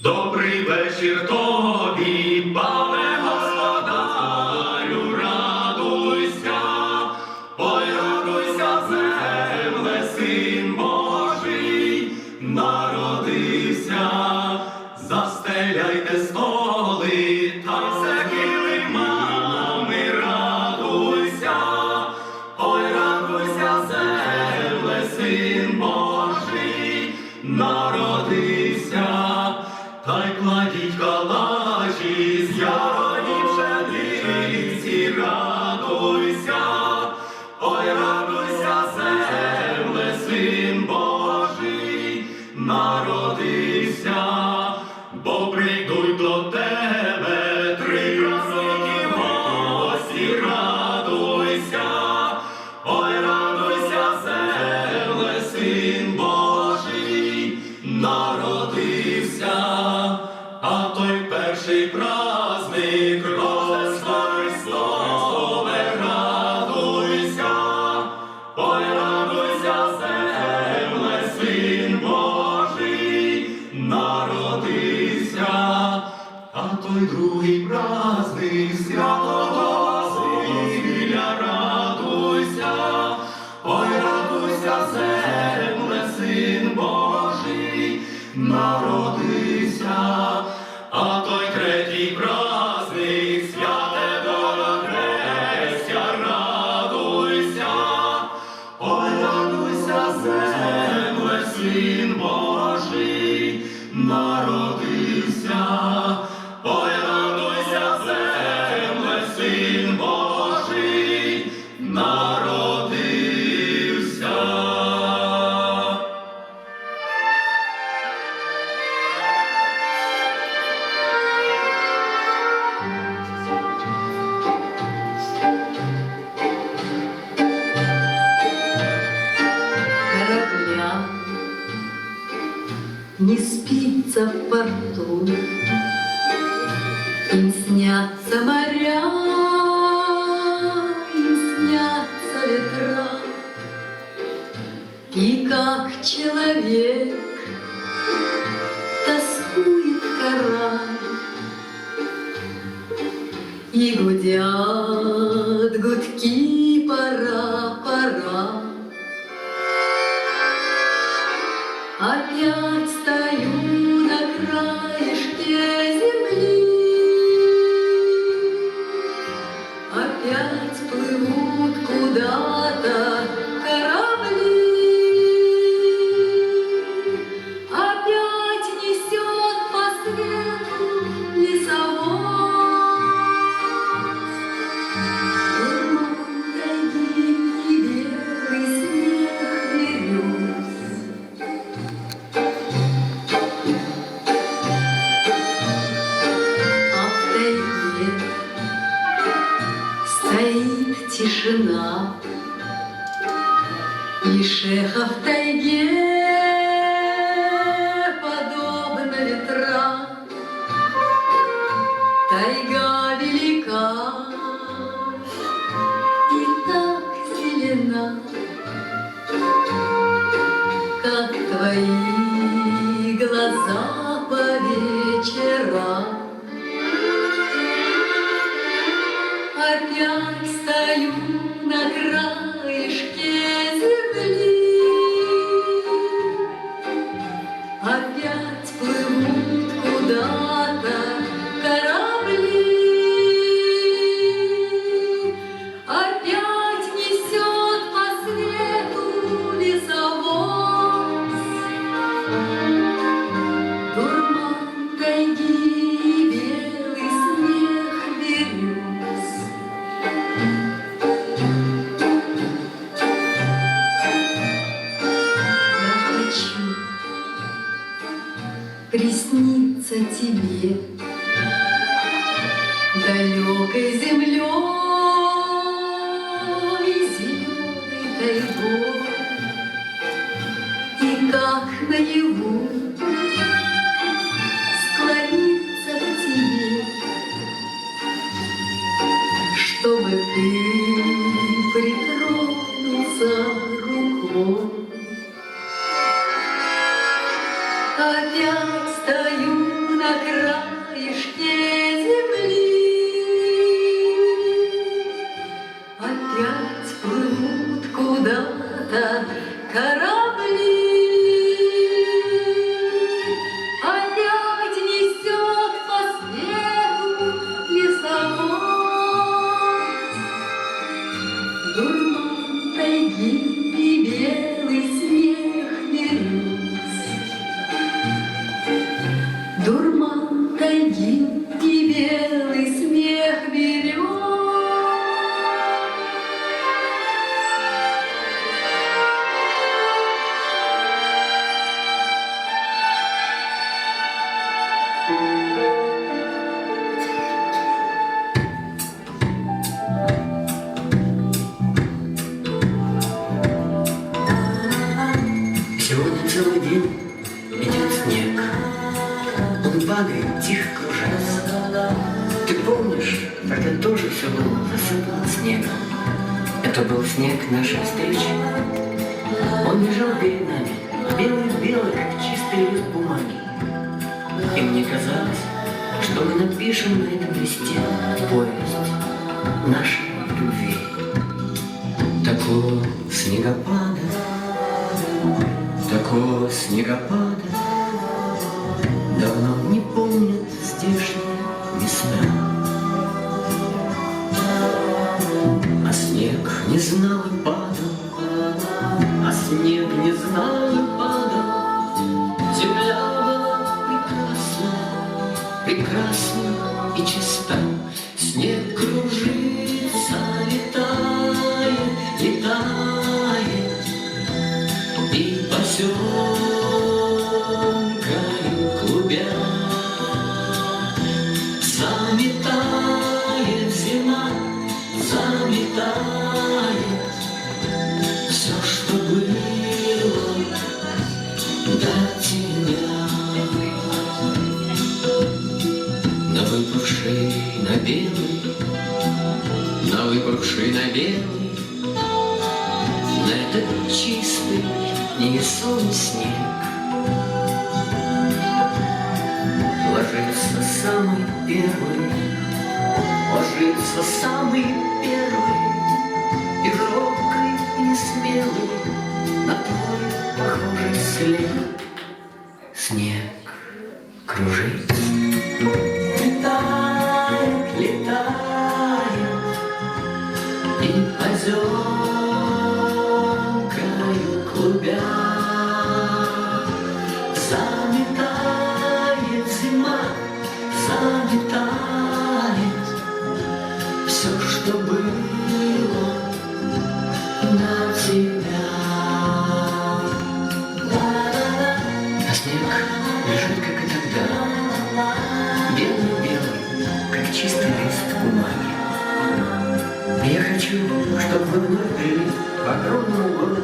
Добрий вечір тобі, пане господарю, радуйся, ой, радуйся, земле, син Божий, народився, застеляйте столи, та всякі лимами, радуйся, ой, радуйся, земле, Божий, народився. Дай й кладіть калачі з я. другий праздник святого Сина. не спится в порту, Им снятся моря, им снятся ветра, И как человек тоскует корабль, И гудят її больше. Тогда тоже все было засыпано снегом. Это был снег нашей встречи. Он лежал перед нами, белый-белый, как чистый лист бумаги. И мне казалось, что мы напишем на этом листе повесть нашей любви. Такого снегопада, такого снегопада, этот чистый невесомый снег Ложится самый первый Ложится самый первый И робкий, и несмелый На твой похожий след Снег кружится. Летает, летает И озеркою лежит, как и тогда Белый-белый, как чистый лист бумаги. Я хочу, чтобы вы вновь прили по огромному